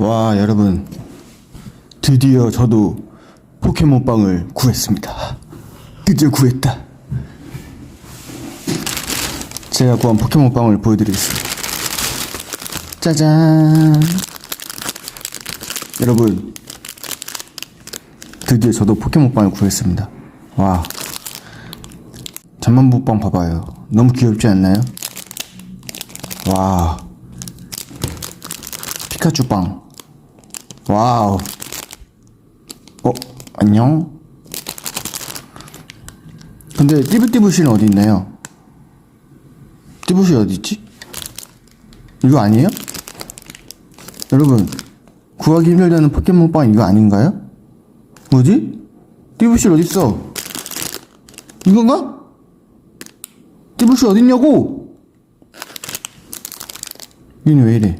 와 여러분. 드디어 저도 포켓몬빵을 구했습니다. 드디어 구했다. 제가 구한 포켓몬빵을 보여드리겠습니다. 짜잔. 여러분. 드디어 저도 포켓몬빵을 구했습니다. 와. 잠만보빵 봐봐요. 너무 귀엽지 않나요? 와. 피카츄빵 와우 어 안녕 근데 띠부띠부 씨는 어디 있나요? 띠부 씨 어디 있지? 이거 아니에요? 여러분 구하기 힘들다는 포켓몬빵 이거 아닌가요? 뭐지? 띠부 씨 어디 있어? 이건가? 띠부 씨 어딨냐고? 얘는 왜 이래?